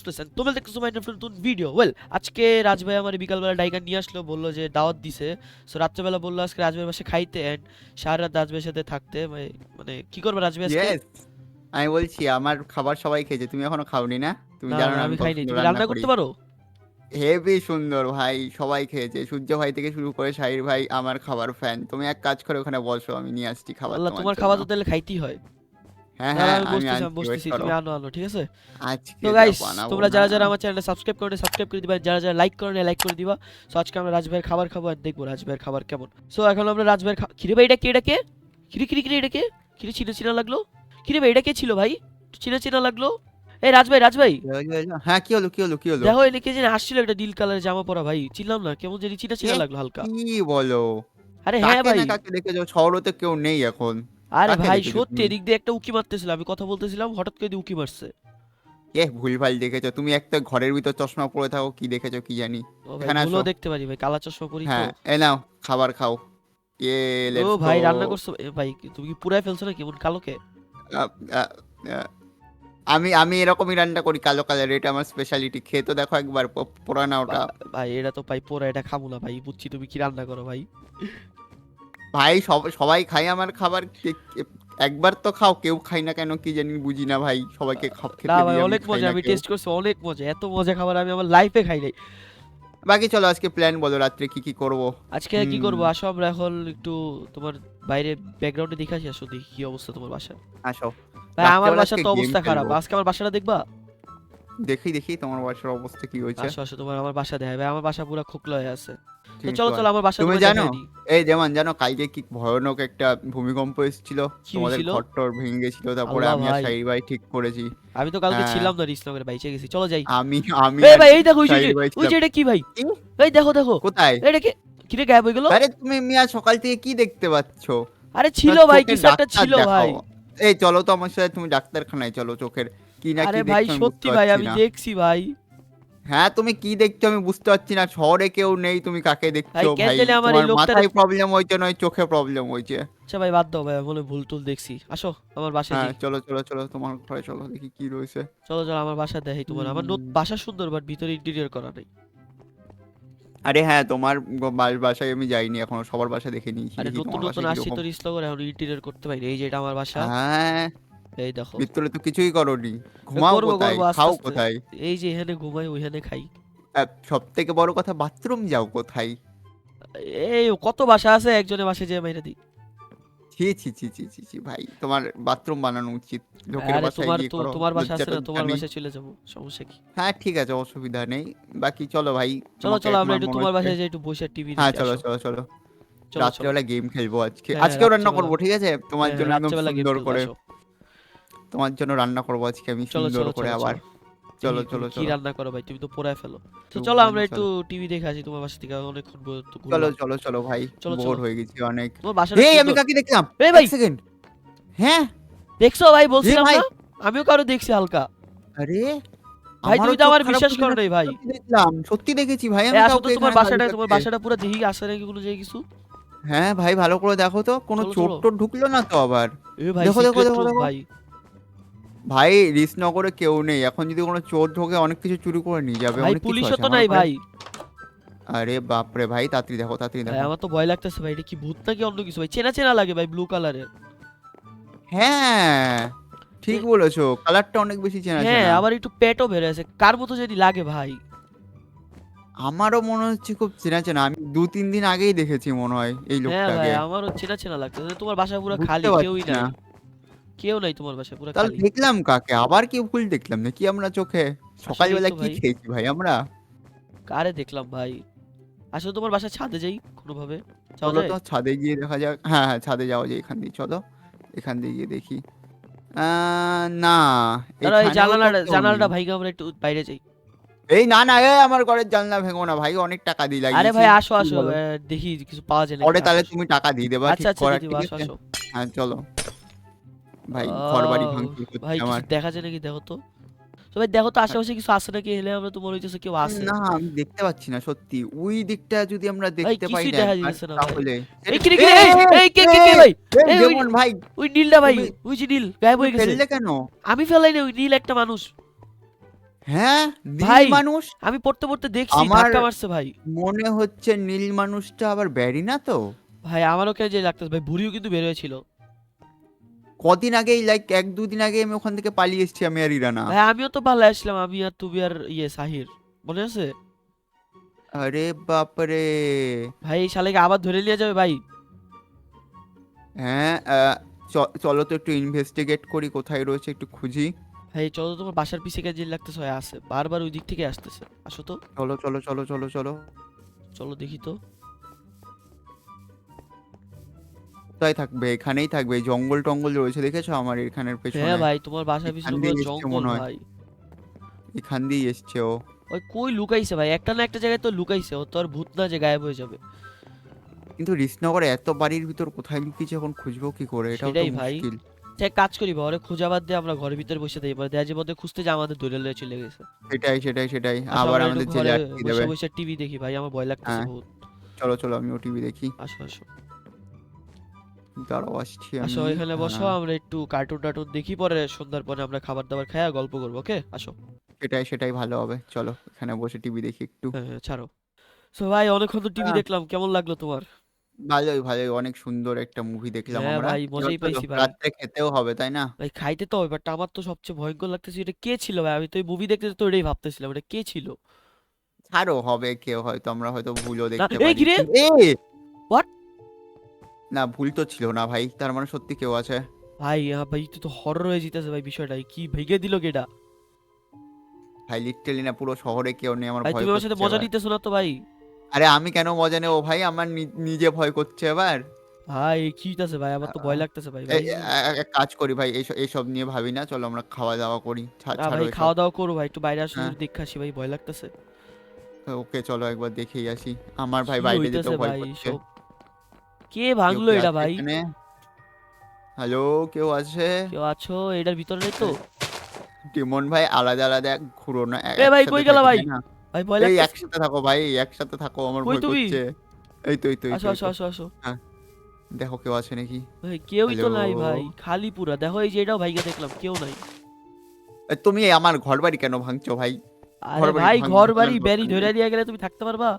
পেসেন তোমরা দেখতেছো মাই নতুন ভিডিও ওয়েল আজকে আমার বিকালবেলা ডাইগার নিয়ে আসলো বলল যে দাওয়াত দিছে। সো রাত্রেবেলা বলল আজকে রাজভাইয়ের বাসে খাইতে এন্ড সারা রাত রাজভাইয়ের সাথে থাকতে। মানে- মানে কি করবে রাজভাই আজকে? আমি বলছি আমার খাবার সবাই খেয়েছে। তুমি এখনও খাওনি না? তুমি জানো না, না আমি খাইনি। তুমি রান্না করতে পারো? হেভি সুন্দর ভাই সবাই খেয়েছে। সূর্য ভাই থেকে শুরু করে শাহির ভাই আমার খাবার ফ্যান তুমি এক কাজ করে ওখানে বসো আমি নিয়ে আসছি খাবার আল্লাহ তোমার খাবার তো তাহলে খাইতেই হয়। হ্যাঁ হ্যাঁ আমি আমি বসতেছি। তুমি আনো আনো ঠিক আছে? তো গাইস তোমরা যারা যারা আমার চ্যানেলে সাবস্ক্রাইব করে সাবস্ক্রাইব করে দিবা। যারা যারা লাইক করে লাইক করে দিবা। সো আজকে আমরা রাজভাইয়ের খাবার খাব আর দেখব রাজভাইয়ের খাবার কেমন। সো এখন আমরা রাজভাইয়ের খিরে ভাই এটা কে এটা কে? খিরে খিরে খিরে এটা কে? খিরে চিনা চিনা লাগল? খিরে ভাই এটা কে ছিল ভাই? চিনা চিনা লাগল? এই রাজভাই রাজভাই হ্যাঁ কি হলো কি হলো কি হলো? দেখো এনে কে জানি আসছিল একটা নীল কালারের জামা পরা ভাই। চিনলাম না কেমন জানি চিনা চিনা লাগল হালকা। কি বলো? আরে হ্যাঁ ভাই। কাকে দেখেছ শহরে তো কেউ নেই এখন। আরে ভাই সত্যি এদিক দিয়ে একটা উকি মারতেছিল। আমি কথা বলতেছিলাম হঠাৎ করে উকি মারছে। এ ভুলভাল দেখেছ। তুমি একটা ঘরের ভিতর চশমা পরে থাকো কি দেখেছ কি জানি। এখানে আসো। দেখতে পারি ভাই কালা চশমা পরি হ্যাঁ এ নাও খাবার খাও। এ ও ভাই রান্না করছ? ভাই তুমি কি পুরাই ফেলছো না কেমন কালোকে? আমি আমি এরকমই রান্না করি কালো কালার। এটা আমার স্পেশালিটি খেয়ে তো দেখো একবার পোড়ানা ওটা ভাই এটা তো ভাই পোড়া এটা খাব না ভাই বুঝছি তুমি কি রান্না করো ভাই। ভাই সবাই খায় আমার খাবার একবার তো খাও কেউ খাই না কেন কি জানি বুঝি না ভাই সবাইকে খাপ খেতে দিই, অনেক মজা আমি টেস্ট করছি অনেক মজা এত মজা খাবার আমি আমার লাইফে খাই নাই। বাকি চলো আজকে প্ল্যান বলো রাত্রে কি কি করব? আজকে কি। করব? আসো আমরা এখন একটু তোমার বাইরে ব্যাকগ্রাউন্ডে দেখে আসি আসো দেখি কি অবস্থা তোমার বাসা আসো। ভাই আমার বাসার তো অবস্থা খারাপ আজকে আমার বাসাটা দেখবা? দেখি দেখি তোমার বাসার অবস্থা কি হয়েছে। আসো আসো তোমার আমার বাসা দেখাবে আমার বাসা পুরো খোকলা হয়ে আছে। তো চলো চলো আমার বাসা তুমি জানো? এই যেমন জানো কালকে কি ভয়ানক একটা ভূমিকম্প এসেছিল। তোমাদের ঘরটর ভেঙে গেছিল তারপরে আমি আর ভাই। ভাই ঠিক করেছি। আমি তো কালকে হ্যাঁ। ছিলাম না বাইচে গেছি চলো যাই। আমি আমি এই ভাই এই দেখো ওই যে এটা কি ভাই? এই দেখো দেখো। কোথায়? এটা কি কিরে গায়েব হয়ে গেল? আরে তুমি মিয়া সকাল থেকে কি দেখতে পাচ্ছ? আরে ছিল ভাই কিছু একটা ছিল ভাই? এই চলো তো আমার সাথে তুমি ডাক্তারখানায় চলো চোখের কি না আরে কি ভাই দেখছ আমি সত্যি ভাই আমি দেখছি ভাই। হ্যাঁ তুমি কি দেখছ আমি বুঝতে পারছি না শহরে কেউ নেই তুমি কাকে দেখছ ভাই, ভাই? জানি আমার এই তোমার লোকটার- মাথায় প্রবলেম হয়েছে নয় চোখে প্রবলেম হয়েছে? আচ্ছা ভাই বাদ দাও ভাই মনে হয় ভুল টুল দেখছি। আসো আমার বাসায় হ্যাঁ যাই। চলো চলো চলো তোমার ঘরে চলো দেখি কি রয়েছে। চলো চলো আমার বাসা দেখাই তোমার। আমার নত- হুম। বাসা সুন্দর বাট ভিতরে ইন্টেরিয়র করা নেই। আরে হ্যাঁ তোমার গ- বা- বাসায় আমি যাইনি এখনও সবার বাসা দেখে নিয়েছি আরে দেখি নতুন তোমার নতুন বাসায় আসছি তো কীরকম। রিসনগরে এখন ইন্টেরিয়র করতে পারি এই যে এটা আমার বাসা। হ্যাঁ। এই দেখো। ভিতরে তো কিছুই করনি। ঘুমাও করব, কোথায়? করব, আস্তে খাও আস্তে। কোথায়? এই যে এখানে ঘুমাই ওইখানে খাই। সব থেকে বড় কথা বাথরুম যাও কোথায়? এই কত বাসা আছে একজনের বাসায় দিই। ছি ছি ছি ছি ছি ছি ভাই তোমার বাথরুম বানানো উচিত। লোকের আরে বাসায় তোমার গিয়ে তো করো তোমার বাসা আছে না তোমার জানি। বাসায় চলে যাব সমস্যা কি? হ্যাঁ ঠিক আছে অসুবিধা নেই। বাকি চলো ভাই চলো তোমাকে চলো আমরা আমার একটু মনে তোমার হচ্ছে- বাসায় যাই একটু বসে টিভি হ্যাঁ চলো চলো চলো। রাত্রেবেলা গেম খেলব আজকে। হ্যাঁ, আজকেও রান্না রাত্রেবেলা। করব ঠিক আছে? তোমার হ্যাঁ, জন্য একদম সুন্দর করে। তোমার জন্য রান্না করব আজকে আমি সুন্দর করে আবার। চলো। চলো কি রান্না করো ভাই? তুমি তো পোড়ায় ফেলো। তো চলো আমরা একটু টিভি দেখে আসি তোমার বাসা থেকে ব- চলো চলো চলো ভাই। বোর হয়ে গেছি অনেক। এই আমি। কাকে দেখলাম? এই ভাই। সেকেন্ড হ্যাঁ? দেখছ ভাই বলছিলাম না? আমিও কারও দেখছি হালকা। আরে ভাই তুমি তো আমার বিশ্বাস করো নাই ভাই। দেখলাম সত্যি দেখেছি ভাই আমি কাউকে তোমার বাসাটা তোমার বাসাটা পুরো দেখি আসে নাকি কোনো জায়গায় কিছু? হ্যাঁ ভাই ভালো করে দেখো তো কোনো চোট টোট ঢুকলো না তো আবার? দেখো, দেখো, দেখো। ভাই। ভাই রিসনগরে কেউ নেই। এখন যদি কোনো চোর ঢোকে অনেক কিছু চুরি করে নিয়ে যাবে ভাই পুলিশও তো নাই ভাই আরে বাপরে ভাই তাড়াতাড়ি দেখো তাড়াতাড়ি দেখো। আমার তো ভয় লাগতেছে ভাই এটা কি ভূত নাকি অন্য কিছু? ভাই চেনা চেনা লাগে ভাই ব্লু কালারের হ্যাঁ ঠিক বলেছ কালারটা অনেক বেশি চেনা হ্যাঁ আবার একটু পেটও বেড়ে আছে কার মতো যদি লাগে ভাই। আমারও মনে হচ্ছে খুব চেনা চেনা আমি দু তিন দিন আগেই দেখেছি মনে হয় এই হ্যাঁ ভাই লোকটাকে আমারও চেনা চেনা লাগতেছে তোমার বাসা পুরো খালি কেউই না। কেউ নাই তোমার বাসা পুরো তাহলে খালি। দেখলাম কাকে আবার কি ভুল দেখলাম নাকি আমরা চোখে? সকালবেলা কি ভাই। খেয়েছি ভাই আমরা? কারে দেখলাম ভাই? আসলে তোমার বাসা ছাদে যাই কোনোভাবে। যাওয়া চলো তো ছাদে গিয়ে দেখা যাক। হ্যাঁ হ্যাঁ ছাদে যাওয়া যায় এখান দিয়ে চলো। এখান দিয়ে গিয়ে দেখি। আহ, না দাঁড়াও, এই এখানেও তো জানালাটা কেউ জানালাটা। ভাইকে আমরা একটু বাইরে যাই। এই না না এই আমার ঘরের জানলা ভেঙো না ভাই অনেক টাকা দিয়ে আরে ভাই আসো আসো আহ, দেখি কিছু পাওয়া যায় নাকি পরে তাহলে আসো, তুমি টাকা দিয়ে দেবা। আচ্ছা ঠিক আচ্ছা করার দিদি ঠিক আসো আছে? আসো। হ্যাঁ চলো। ভাই ঘর বাড়ি ভাঙচুর ভাই আমার। দেখা যায় নাকি দেখো তো? তো ভাই দেখো তো আশেপাশে কিছু আছে নাকি? এলে আমরা তো মনে হইতেছে কেউ আছে। না আমি দেখতে পাচ্ছি না সত্যি। ওই দিকটা যদি আমরা দেখতে পাই না। তাহলে। এই কি কি এই, কে কে কে ভাই? এই, যেমন ভাই ওই নীলটা ভাই? ওই যে নীল গায়েব হয়ে গেছে। ফেললে কেন? আমি ফেলাই না ওই নীল একটা মানুষ। হ্যাঁ ভাই! নীল মানুষ? আমি পড়তে পড়তে দেখছি ধাক্কা মারছে ভাই। মনে হচ্ছে নীল মানুষটা আবার ব্যারি না তো? ভাই আমারও কেন যে লাগতেছে? ভাই বুড়িও কিন্তু বের হয়েছিল। কদিন আগেই লাইক এক দুদিন আগে আমি ওখান থেকে পালিয়ে এসেছি আমি আর ইরানা। ভাই আমিও তো পালিয়ে আসলাম আমি আর তুমি আর ইয়ে সাহির। মনে আছে? আরে বাপরে। ভাই শালাকে আবার ধরে নিয়ে যাবে ভাই? হ্যাঁ চলো তো একটু ইনভেস্টিগেট করি কোথায় রয়েছে একটু খুঁজি। ভাই চলো তো তোমার বাসার পিছে যে লাগতেছে হয় আছে। বারবার ওই দিক থেকে আসতেছে। আসো তো। চলো চলো চলো চলো চলো। চলো দেখি তো। কোথায় থাকবে এখানেই থাকবে জঙ্গল টঙ্গল রয়েছে দেখেছ আমার এখানের পেছনে? হ্যাঁ ভাই তোমার বাসার পিছনে পুরো জঙ্গল ভাই। এখান দিয়েই এসছে ও। ওই কই লুকাইছে ভাই? একটা না একটা জায়গায় তো লুকাইছে ও তো আর ভূত না যে গায়েব হয়ে যাবে। কিন্তু রিসনগরে এত বাড়ির ভিতর কোথায় লুকিয়েছে এখন খুঁজবো কি করে? এটাও তো। মুশকিল। সে এক কাজ করি বা ওরে খোঁজাবাদ দিয়ে আমরা ঘরের ভিতরে বসে থাকি পরে দেয়াজের মধ্যে খুঁজতে যে আমাদের দৌড়ে লয়ে চলে গেছে। সেটাই সেটাই সেটাই। আসো আবার আমাদের ঘরে আটকে বসে দেবে বসে টিভি দেখি ভাই আমার ভয় লাগতেছে হ্যাঁ। বহুত। চলো চলো আমি ও টিভি দেখি। আসো আসো। দাঁড়াও আসছি আসো এখানে বসো হ্যাঁ, আমরা একটু কার্টুন টার্টুন দেখি পরে সন্ধ্যার পরে আমরা খাবার দাবার খাই আর গল্প করব ওকে? আসো। সেটাই সেটাই ভালো হবে। চলো এখানে বসে টিভি দেখি একটু। হ্যাঁ হ্যাঁ, ছাড়ো। সো ভাই অনেকক্ষণ তো টিভি হ্যাঁ। দেখলাম কেমন লাগল তোমার? ভালোই ভালোই অনেক সুন্দর একটা মুভি দেখলাম হ্যাঁ আমরা। ভাই, মজাই চলো, পাইছি ভাই। রাত্রে খেতেও হবে তাই না? ভাই খাইতে তো হবে বাট আমার তো সবচেয়ে ভয়ঙ্কর লাগতেছে এটা কে ছিল ভাই? আমি তো এই মুভি দেখতে তো এটাই ভাবতেছিলাম এটা কে ছিল? ছাড়ো হবে কেউ হয়তো আমরা হয়তো ভুলও দেখতে এই পারি কি রে? এ What? না ভুল তো ছিল না ভাই তার মানে সত্যি কেউ আছে। ভাই হ্যাঁ ভাই তো হরর হয়ে যেতেছে ভাই বিষয়টা কি ভেঙে দিল কেটা ভাই লিটারালি না পুরো শহরে কেউ নেই আমার ভাই ভয় তুমি আমার সাথে করছে মজা এবার। নিতেছো না তো ভাই? আরে আমি কেন মজা নেব ভাই? আমার নি- নিজে ভয় করছে এবার। ভাই কি হইতাছে ভাই? আমার তো ভয় লাগতেছে ভাই এই, এ- এ- এক কাজ করি ভাই এইসব এইসব নিয়ে ভাবি না চলো আমরা খাওয়া দাওয়া করি ছা- না ছাড়ো ভাই খাওয়া দাওয়া করো ভাই একটু বাইরে আসো হ্যাঁ। দেখে আসি ভাই ভয় লাগতেছে। ওকে চলো একবার দেখেই আসি। আমার ভাই কি বাইরে হইতাছে যেতে ভয় ভাই করছে। সব কে ভাঙলো এটা ভাই? হ্যালো কেউ আছে? কেউ আছো? এটার ভিতরে নেই তো? টিমন ভাই আলাদা আলাদা এক ঘুরো না এ ভাই, একসাথে কই গেলা থাকি, ভাই? না? ভাই ভয় এই একসাথে থাকো ভাই একসাথে থাকো আমার কই ভয় তুমি? করছে। এই তো এই তো এই আসো তো, এই আসো তো। আসো আসো। দেখো কেউ আছে নাকি? ভাই কেউই তো নাই Hello? ভাই খালি পুরা। দেখো এই যে এটাও ভাইকে দেখলাম কেউ নাই। এ, তুমি আমার ঘর বাড়ি কেন ভাঙছো ভাই? আরে ঘরবাড়ি ভাই ভাঙ- ঘর বাড়ি ব্যারি ধরে। দিয়ে গেলে তুমি থাকতে পারবা?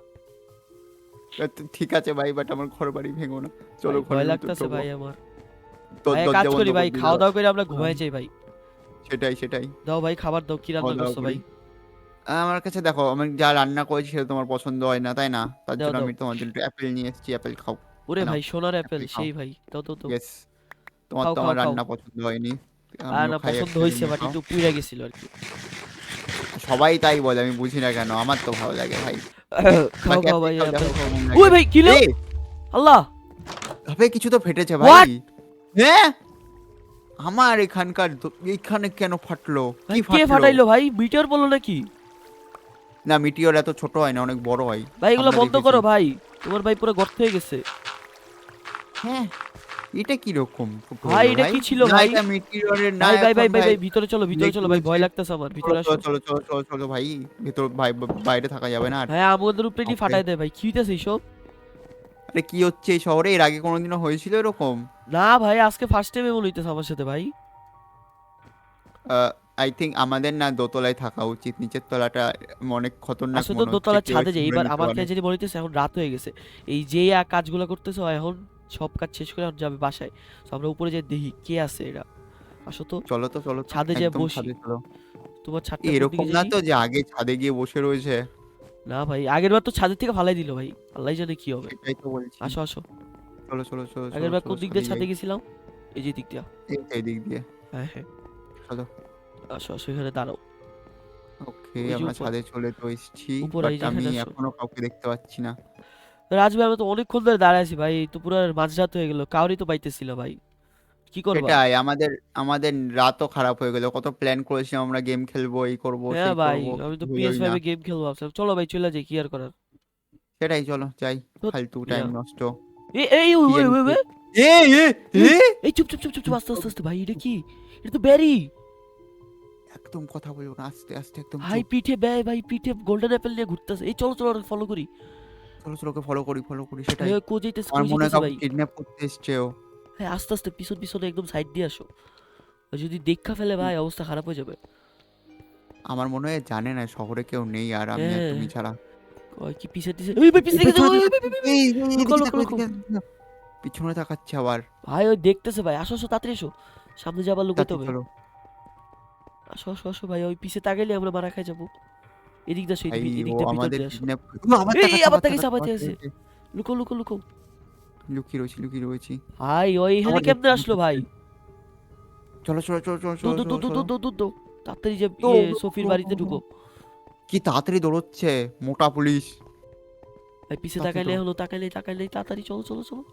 ঠিক আছে ভাই বাট আমার ঘর বাড়ি ভেঙো না। চলো ভাই, ভয় লাগতেছে ভাই আমার। তো- কাজ করি ভাই খাওয়া দাওয়া করে আমরা ঘুমাই যাই ভাই। সেটাই সেটাই। দাও ভাই খাবার দাও কি রান্না করছ ভাই? আমার কাছে দেখো আমি যা রান্না করেছি সেটা তোমার পছন্দ হয় না তাই না? তার জন্য আমি তোমার জন্য অ্যাপেল নিয়ে এসেছি অ্যাপেল খাও। ওরে ভাই সোনার অ্যাপেল সেই ভাই দাও দাও দাও। ইয়েস তোমার তো আমার। রান্না পছন্দ হয়নি। আর না পছন্দ জিনিস বাট। একটু পুইরা গেছিল আর কি। সবাই তাই বলে আমি বুঝি না কেন আমার তো ভালো লাগে ভাই। খাও খাও ভাই ওই ভাই কি লো? আল্লাহ। তবে কিছু তো ফেটেছে ভাই। হ্যাঁ? আমার এখানকার এখানে এইখানে কেন ফাটলো? কি কে ফাটাইলো ভাই? মিটিওর বলল নাকি? না মিটিওর এত ছোট হয় না অনেক বড় হয়। ভাই এগুলো বন্ধ করো ভাই। তোমার ভাই পুরো গর্ত হয়ে গেছে। হ্যাঁ। এটা কি রকম ভাই, এটা কি ছিল ভাই? এটা মিটিওরের না ভাই ভাই ভাই ভাই। ভাই ভিতরে চলো ভিতরে চলো ভাই ভয় লাগতেছে আমার ভিতরে চলো চলো চলো চলো চলো ভাই। ভেতর ভাই বাইরে থাকা যাবে না হ্যাঁ আমাদের উপরে কি ফাটাই দেয় ভাই? কি হইতেছে আরে কি হচ্ছে এই শহরে? এর আগে কোনোদিনও হয়েছিল এরকম? না ভাই আজকে ফার্স্ট টাইম এমন হইতেছে আমার সাথে ভাই। আই থিঙ্ক আমাদের না দোতলায় থাকা উচিত। নিচের তলাটা অনেক খতরনাক আসলে তো মনে হচ্ছে। দোতলা ছাদে যাই এবার আমার কাছে যদি মনে এখন রাত হয়ে গেছে। এই যে কাজগুলো করতেছে এখন সব কাজ শেষ করে যাবে বাসায়। তো আমরা উপরে যে দেখি কে আছে এরা। আসো তো। চলো তো চলো ছাদে যেয়ে বসি। তোমার ছাদটা এরকম না তো যে আগে ছাদে গিয়ে বসে রয়েছে। না ভাই আগের বার তো ছাদের থেকে ফালাই দিল ভাই। আল্লাহ জানে কি হবে। এটাই তো বলছি। আসো আসো। চলো চলো চলো আগের বার কোন দিক দিয়ে ছাদে ছাদে গেছিলাম? এই যে দিক দিয়া এই দিক দিয়ে। হ্যাঁ হ্যাঁ। চলো। আসো আসো এখানে দাঁড়াও। ওকে আমরা ছাদে চলে তো এসেছি বাট আমি এখনও কাউকে দেখতে পাচ্ছি না। রাজভাই আমরা তো অনেকক্ষণ ধরে দাঁড়ায় আছি ভাই তো পুরো মাঝরাত হয়ে গেল কাউরি তো পাইতেছিল ভাই। কি করবা? এটাই আমাদের আমাদের রাতও খারাপ হয়ে গেল কত প্ল্যান করেছিলাম আমরা গেম খেলব এই করব হ্যাঁ সেই ভাই করব আমি তো হলোই পিএস না। ফাইভে গেম খেলব ভাবছিলাম। চলো ভাই চলে যাই কি আর করার? সেটাই চলো যাই ফালতু। টাইম নষ্ট। এই এই ওই, ওই, ওই, ওই, এ এ এ? এই চুপ চুপ চুপ চুপ চুপ আস্তে আস্তে আস্তে ভাই এটা কি? এটা তো ব্যারি। একদম কথা বলব না আস্তে আস্তে একদম ভাই চুপ। পিঠে ব্যয় ভাই পিঠে গোল্ডেন অ্যাপেল নিয়ে ঘুরতেছে। এই চলো চলো ফলো করি। চলো চলো ওকে ফলো করি ফলো করি সেটাই। আমার মনে হয় কাউকে কিডন্যাপ করতে এসছে ও। হ্যাঁ আস্তে আস্তে পিছন পিছনে একদম সাইড দিয়ে আসো। আর যদি দেখা ফেলে ভাই অবস্থা খারাপ হয়ে যাবে। আমার মনে হয় জানে না শহরে কেউ নেই আর আমি আর হ্যাঁ। তুমি ছাড়া। ওই কি পিছে পিছে ওই ভাই পিছে গেছে পেছনে তাকাচ্ছে আবার। ভাই ওই দেখতেছে ভাই আসো আসো তাড়াতাড়ি এসো। সামনে যাবার লুকাতে হবে। আসো আসো আসো ভাই ওই পিছে তাকাইলে আমরা মারা খাই যাব। এদিক দাসো ভাই এদিক আমাদের আবার এই, তাকাচ্ছে, আবার তাকাচ্ছে, লুকো লুকো লুকো। লুকিয়ে রয়েছি লুকিয়ে রয়েছি। ভাই ওই এখানে কেমনে আসলো ভাই? চলো চলো চলো চলো চলো দো দো দো। দো দো দো তাড়াতাড়ি যে দো, ইয়ে, দো, সফির বাড়িতে ঢুকো। কি তাড়াতাড়ি দৌড়চ্ছে মোটা পুলিশ। ভাই পিছে তাকাইলে হলো তাকাইলে তাকাইলে তাড়াতাড়ি চলো চলো চলো।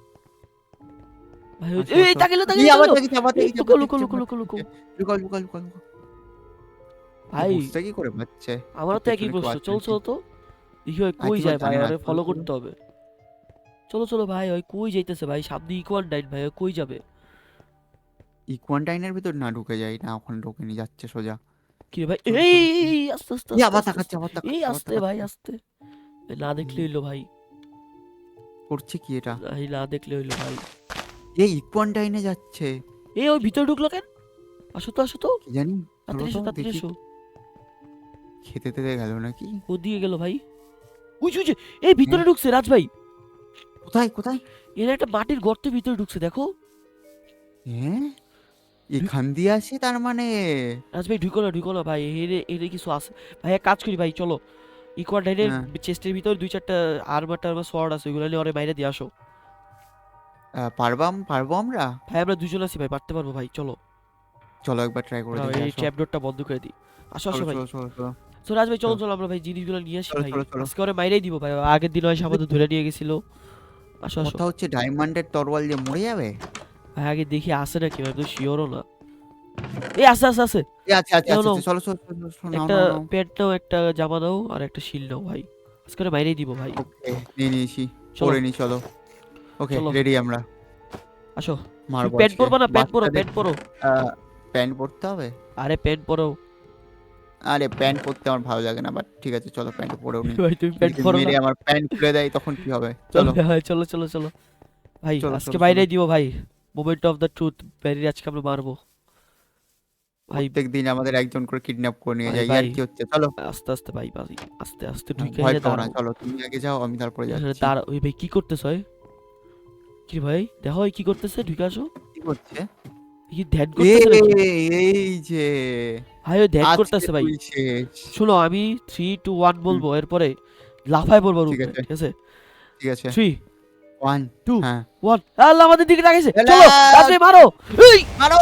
ভাই ওই এই তাকাইলো তাকাইলো দেখেছি, আবার এই, দেখেছি, লুকো লুকো। লুকো লুকো লুকো। ভাই বুঝতে কি করে পাচ্ছে আমারও তো একই প্রশ্ন আছে চল চলো তো। দেখি কই যায় ভাই? চলো, ফলো করতে হবে। চলো চলো ভাই ওই কই যাইতেছে ভাই? সামনে ভাই কই যাবে? ইকুয়ান্টাইনের ভিতর না ঢুকে যাই না ওখানে ঢুকে নিয়ে যাচ্ছে সোজা। কি ভাই? এই আস্তে আস্তে এই আস্তে, আবার আস্তে, তাকাচ্ছে আবার তাকাচ্ছে এই আস্তে ভাই আস্তে। না দেখলে হইল ভাই। করছে কি এটা? এই না দেখলে হইল ভাই। এই ইকুয়ান্টাইনে যাচ্ছে। এই ওই ভিতরে ঢুকলো কেন? আসো তো আসো তো। জানি তাড়াতাড়ি এসো তাড়াতাড়ি এসো। খেতে তেতে গেল নাকি? ও দিয়ে গেল ভাই। উই উই এই ভিতরে ঢুকছে রাজ ভাই কোথায় কোথায়? এর একটা মাটির গর্তের ভিতরে ঢুকছে দেখো। হ্যাঁ এখান দিয়ে আসে তার মানে? রাজ ভাই ঢুকলো না ঢুকো না ভাই এর এর কিছু আছে। ভাই কাজ করি ভাই চলো। ইকুয়াল ডাইনের হ্যাঁ। চেস্টের ভিতরে দুই চারটা আর্মার টার্মার সোয়ার্ড আছে ওগুলো নিয়ে ওরে বাইরে দিয়ে আসো। পারবাম পারব আমরা? ভাই আমরা দুজন আছি ভাই পারতে পারব ভাই চলো। চলো একবার ট্রাই করে দেখি এই আসো। ট্র্যাপ ডোরটা বন্ধ করে দিই। আসো আসো ভাই। চলো চলো চলো। তো রাজ ভাই চলো চলো। চলো আমরা ভাই জিনিসগুলো নিয়ে আসি ভাই। আজকে ওরে মাইরেই দিব ভাই। আগের দিন হয়তো আমাদের ধরে নিয়ে গেছিল। আসো আসো। কথা হচ্ছে ডায়মন্ডের তরোয়াল দিয়ে মরে যাবে? ভাই আগে দেখি আসে নাকি ভাই তো শিওরও না। এই আসে আসে আসে এ, আচ্ছা আচ্ছা চলো। চলো একটা নাও, নাও। একটা জামা নাও আর একটা শিল নাও ভাই। আজকে ওরে মাইরেই দিব ভাই। ওকে নিয়ে নিয়েছি। পরে নি চলো। ওকে রেডি আমরা। আসো। প্যান্ট। পরবা না? প্যান্ট পরো প্যান্ট পরো। প্যান্ট পরতে হবে? আরে প্যান্ট পরো। আরে প্যান্ট পরতে আমার ভালো লাগে না বাট ঠিক আছে চলো প্যান্ট পরেও নি ভাই তুমি প্যান্ট পরো মেরে না। আমার প্যান্ট খুলে দেয় তখন কি হবে? চলো। ভাই চলো চলো চলো। ভাই আজকে বাইরে। দিব ভাই। মোমেন্ট অফ দ্য ট্রুথ ব্যারির আজকে আমরা মারবো। ভাই প্রত্যেক দিন আমাদের একজন করে কিডন্যাপ করে নিয়ে যায় আর কি হচ্ছে? চলো। আস্তে আস্তে ভাই ভাই আস্তে আস্তে ভয় এনে পাও চলো তুমি আগে যাও আমি তারপরে এখানে যাচ্ছি। দাঁড়া ওই ভাই কি করতেছ হয়? কি ভাই দেখো কি করতেছে ঢুকে আসো। কি করছে? কি ধ্যান করতেছে নাকি এই এই যে। ভাই ওই ধ্যান আজকে করতেছে ভাই? তুই শেষ। শোনো আমি থ্রি টু ওয়ান বলব এরপরে লাফায় ঠিক আছে। ঠিক আছে? ঠিক আছে। থ্রি ওয়ান টু হ্যাঁ। ওয়ান আল্লাহ আমাদের দিকে তাকাইছে এলা! মারো! এই! মারো